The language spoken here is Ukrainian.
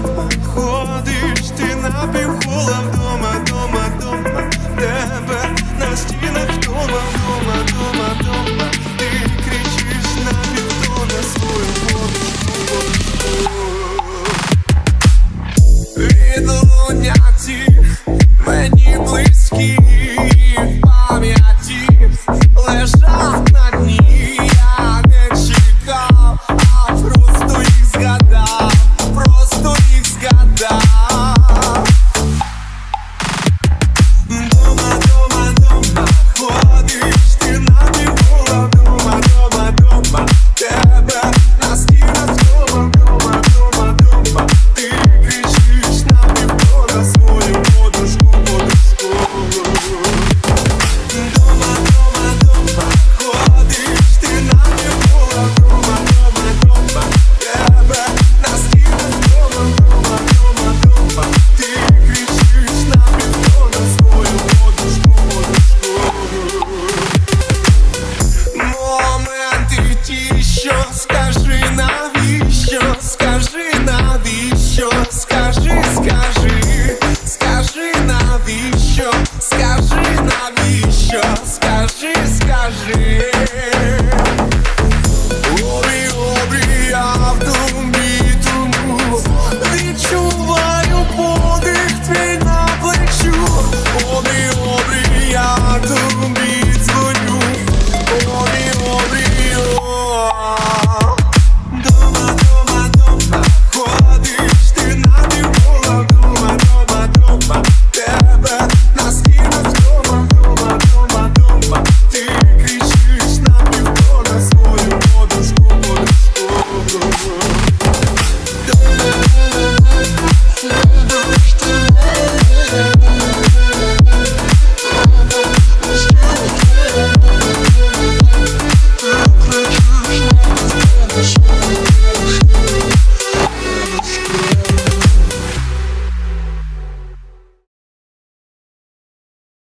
дома, ходиш ти на півкола вдома, дома, дома, тебе на стінах вдома, дома, дома, дома, ти кричиш на півтона свою водичку. Відлуня ці мені близькі пам'яті лежать на дні. навіщо? Скажи навіщо? Скажи, скажи.